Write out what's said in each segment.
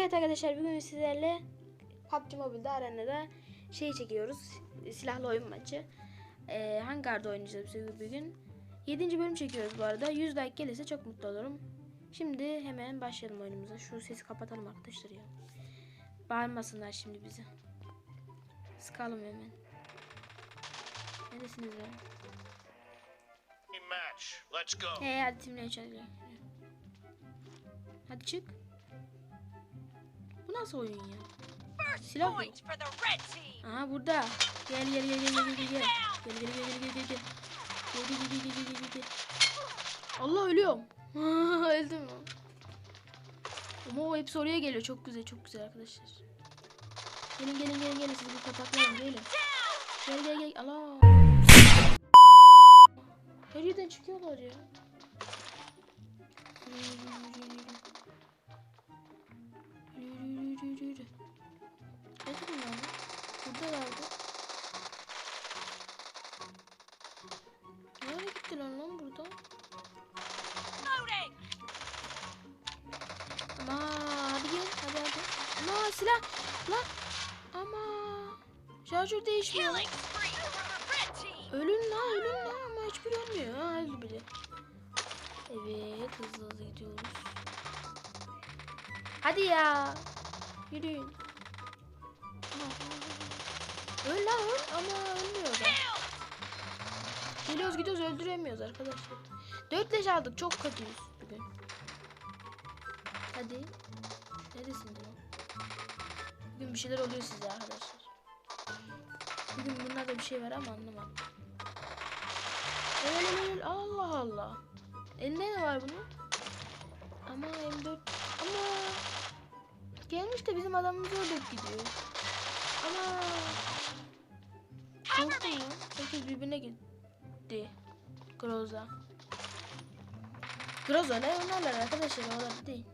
Evet arkadaşlar bugün sizlerle PUBG Mobile'de arenada şey çekiyoruz. Silahlı oyun maçı. Ee, hangarda oynayacağız bugün. 7. bölüm çekiyoruz bu arada. 100 like gelirse çok mutlu olurum. Şimdi hemen başlayalım oyunumuza. Şu sesi kapatalım arkadaşlar ya. Bağırmasınlar şimdi bizi. Sıkalım hemen. Neredesiniz ya? Hey hadi timle. Hadi çık. Bu nasıl oyun ya? Silah team. Aha burada. Gel gel gel gel gel gel gel. Gel gel gel gel gel gel gel. Gel gel gel gel gel gel gel. Allah ölüyorum. Öldüm. Ama o hepsi oraya geliyor. Çok güzel çok güzel arkadaşlar. Gelin gelin gelin gelin sizi bir kapatmayalım gelin. Gel gel gel. Allah. Her yerden çıkıyorlar ya. Gittiler lan burada? Ama hadi gel hadi hadi. Ama silah lan. Ama şarjör değişmiyor. Ölün lan ölün lan ama hiçbir ölmüyor. Ha öldü bile. Evet hızlı hızlı gidiyoruz. Hadi ya. Yürüyün. Öl lan öl ama ölmüyor da. Geliyoruz gidiyoruz öldüremiyoruz arkadaşlar. Dört leş aldık çok kötüyüz bugün. Hadi. Neredesin lan? Bugün bir şeyler oluyor size arkadaşlar. Bugün bunlarda bir şey var ama anlamadım. Öl öl öl Allah Allah. Elinde ne var bunun? Ama M4 ama gelmiş de bizim adamımız öldürüp gidiyor. Ama korktum ya. Herkes birbirine gitti. Groza. Groza ne oynarlar arkadaşlar onlar değil.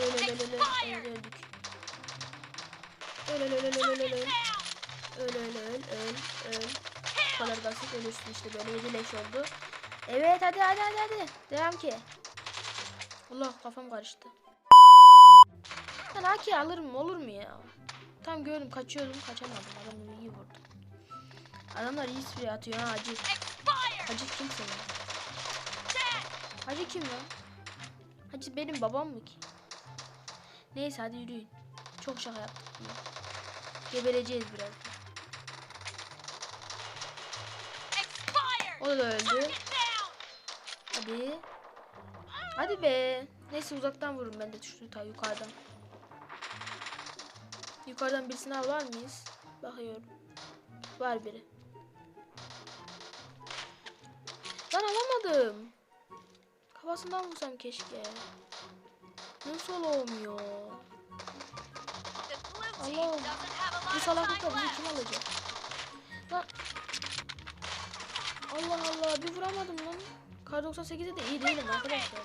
Evet, öl öl öl Evet, öldük. Öl öl öl öl öl öl öl. Öl öl öl öl öl. Bu kadar basit ölürsün işte böyle 7 leş oldu. Evet hadi hadi hadi hadi. Devam ki. Allah kafam karıştı. Ben AK alırım olur mu ya? Tam gördüm kaçıyordum kaçamadım. Adamı iyi vurdum. Adamlar iyi sprey atıyor ha. Hacı kimsin ya? Dead. Hacı kim lan? Hacı benim babam mı ki? Neyse hadi yürüyün. Çok şaka yaptık ya. Gebereceğiz biraz. O da öldü. Hadi. Hadi be. Neyse uzaktan vurun ben de düştüm ta yukarıdan. Yukarıdan birisini al var mıyız? Bakıyorum. Var biri. Lan alamadım. Kafasından vursam keşke. Nasıl olmuyor? The blue team Allah. doesn't have a Bu salaklıkla left. kim alacak? Lan. Allah Allah bir vuramadım lan. Kar 98'de de iyi değilim arkadaşlar.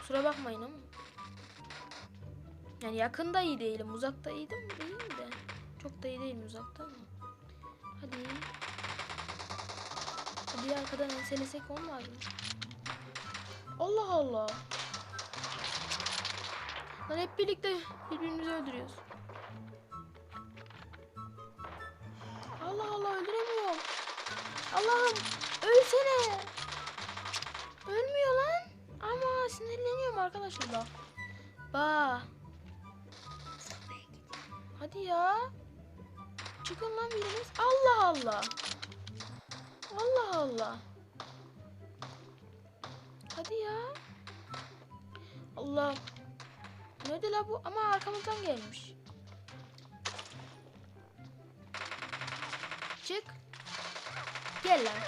Kusura bakmayın ama. Yani yakında iyi değilim. Uzakta iyiydim. İyiyim de. Çok da iyi değilim uzakta ama. Hadi. Hadi arkadan enselesek olmaz mı? Allah Allah. Lan hep birlikte birbirimizi öldürüyoruz. Allah Allah öldüremiyorum. Allah'ım ölsene. Ölmüyor lan. Ama sinirleniyorum arkadaşlar bak. Bak. Hadi ya. Çıkın lan biriniz. Allah Allah. Allah Allah. Hadi ya. Allah. Nerede la bu? Ama arkamızdan gelmiş. Çık. Gel lan.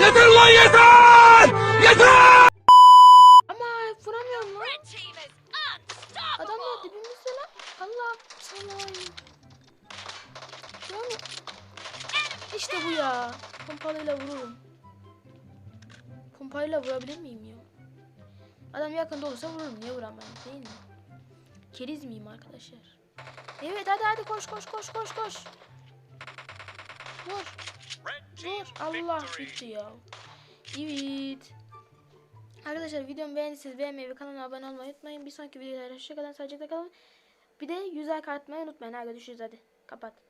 Yeter lan yeter! Yeter! Ama vuramıyorum lan. Unstoppable. Adamlar dibimizde lan. Allah salayım. İşte bu ya. Pompalıyla vururum. Pompalıyla vurabilir miyim ya? Adam yakında olursa vururum. Niye vuramam değil mi? Keriz miyim arkadaşlar? Evet hadi hadi koş koş koş koş koş. Vur. Vur. Allah bitti ya. Evet. Arkadaşlar videomu beğendiyseniz beğenmeyi ve kanalıma abone olmayı unutmayın. Bir sonraki videoda hoşçakalın. Sağlıcakla kalın. Bir de yüz like atmayı unutmayın. Hadi görüşürüz hadi. Kapat.